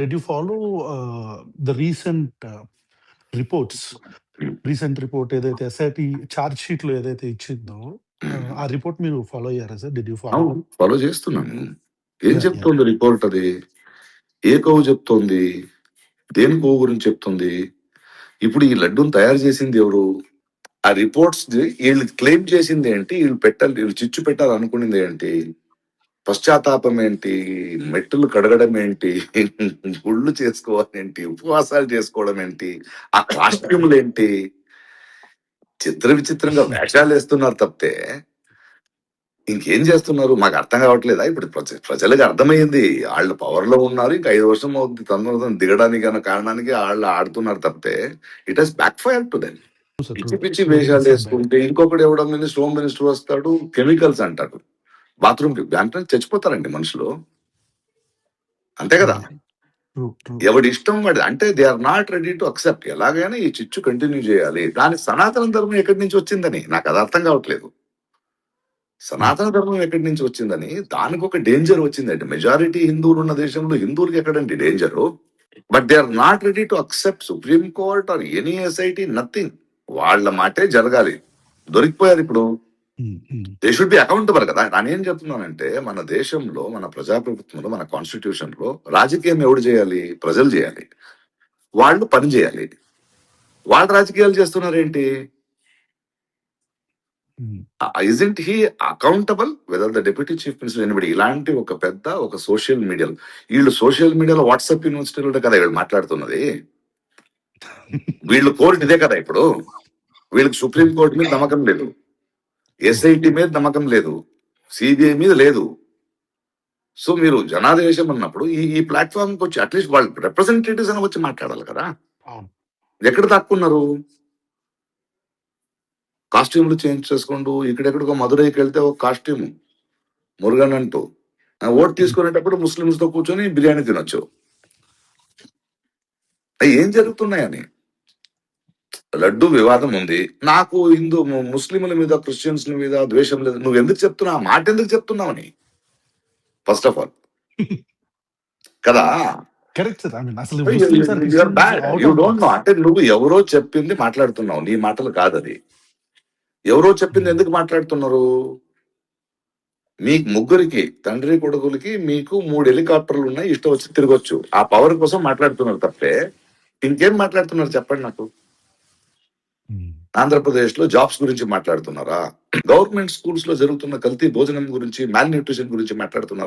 did you follow uh, the recent uh, reports? Recent report ఏదైతే SIT charge షీట్లో ఏదైతే ఇచ్చిందో ఆ రిపోర్ట్ మీరు ఫాలో అయ్యారా sir did you follow follow చేస్తున్నాము ఏం చెప్తోంది రిపోర్ట్ అది? ఏ కొవ్వు చెప్తోంది? దేని కొవ్వు గురించి చెప్తుంది? ఇప్పుడు ఈ లడ్డూని తయారు చేసింది ఎవరు? ఆ రిపోర్ట్స్ వీళ్ళు క్లెయిమ్ చేసింది ఏంటి? వీళ్ళు పెట్టాలి వీళ్ళు చిచ్చు పెట్టాలనుకునేది ఏంటి? పశ్చాత్తాపం ఏంటి? మెట్టులు కడగడం ఏంటి? గుళ్ళు చేసుకోవడం ఏంటి? ఉపవాసాలు చేసుకోవడం ఏంటి? ఆ కాస్ట్యూములు ఏంటి? చిత్ర విచిత్రంగా వేషాలు వేస్తున్నారు తప్పితే ఇంకేం చేస్తున్నారు? మాకు అర్థం కావట్లేదా? ఇప్పుడు ప్రజ- ప్రజలకు అర్థమైంది. వాళ్ళు పవర్లో ఉన్నారు. ఇంకా ఐదు వర్షం అవుతుంది తొందర దిగడానికి అన్న కారణానికి వాళ్ళు ఆడుతున్నారు తప్పితే it has backfire to then పిచ్చి పిచ్చి వేషాలు వేసుకుంటే ఇంకొకటి ఎవడో మినిస్టర్ హోమ్ మినిస్టర్ వస్తాడు కెమికల్స్ అంటాడు బాత్రూమ్కి అంటే చచ్చిపోతారండి మనుషులు. అంతే కదా? ఎవడి ఇష్టం వాడి అంటే they are not ready to accept. ఎలాగైనా ఈ చిచ్చు కంటిన్యూ చేయాలి. దానికి సనాతన ధర్మం ఎక్కడి నుంచి వచ్చిందని నాకు అది అర్థం కావట్లేదు. సనాతన ధర్మం ఎక్కడి నుంచి వచ్చిందని దానికి ఒక డేంజర్ వచ్చిందండి. మెజారిటీ హిందువులు ఉన్న దేశంలో హిందువులకి ఎక్కడండి danger but they are not ready to accept supreme court or any SIT nothing వాళ్ళ మాటే జరగాలి. దొరికిపోయారు ఇప్పుడు. దే షుడ్ బి అకౌంటబుల్ కదా. నేను ఏం చెప్తున్నానంటే మన దేశంలో మన ప్రజాప్రభుత్వంలో మన కాన్స్టిట్యూషన్లో రాజకీయం ఎవడు చేయాలి? ప్రజలు చేయాలి. వాళ్ళు పని చేయాలి. వాళ్ళు రాజకీయాలు చేస్తున్నారు ఏంటి isn't he accountable whether the deputy chief minister anybody ఇలాంటి ఒక పెద్ద ఒక సోషల్ మీడియా వీళ్ళు సోషల్ మీడియాలో వాట్సాప్ యూనివర్సిటీలో కదా వీళ్ళు మాట్లాడుతున్నది. వీళ్ళు కోర్టు ఇదే కదా ఇప్పుడు. వీళ్ళకి సుప్రీం కోర్టు మీద నమ్మకం లేదు. ఎస్ఐటి మీద నమ్మకం లేదు. సిబిఐ మీద లేదు. సో మీరు జనాదేశం అన్నప్పుడు ఈ ఈ ప్లాట్ఫామ్ వచ్చి అట్లీస్ట్ వాళ్ళు రిప్రజెంటేటివ్స్ అని వచ్చి మాట్లాడాలి కదా. ఎక్కడ దాక్కున్నారు కాస్ట్యూమ్లు చేంజ్ చేసుకుంటూ ఇక్కడెక్కడికో మధురైకి వెళ్తే ఒక కాస్ట్యూమ్. మురుగన్ అంటూ. ఓట్ తీసుకునేటప్పుడు ముస్లిమ్స్తో కూర్చొని బిర్యానీ తినొచ్చు. అవి ఏం జరుగుతున్నాయని? లడ్డు వివాదం ఉంది. నాకు హిందూ ముస్లింల మీద క్రిస్టియన్స్ మీద ద్వేషం లేదు. నువ్వు ఎందుకు చెప్తున్నావు ఆ మాట ఎందుకు చెప్తున్నావని ఫస్ట్ ఆఫ్ ఆల్ కదా? కరెక్ట్. అంటే నువ్వు ఎవరో చెప్పింది మాట్లాడుతున్నావు. నీ మాటలు కాదది ఎవరో చెప్పింది ఎందుకు మాట్లాడుతున్నారు? మీ ముగ్గురికి తండ్రి కొడుకులకి మీకు మూడు హెలికాప్టర్లు ఉన్నాయి. ఇష్టం వచ్చి తిరగొచ్చు. ఆ పవర్ కోసం మాట్లాడుతున్నారు తప్పే ఇంకేం మాట్లాడుతున్నారు చెప్పండి నాకు. ఆంధ్రప్రదేశ్లో జాబ్స్ గురించి మాట్లాడుతున్నారా? గవర్నమెంట్ స్కూల్స్లో జరుగుతున్న కల్తీ భోజనం గురించి మాల్ న్యూట్రిషన్ గురించి మాట్లాడుతున్నారా?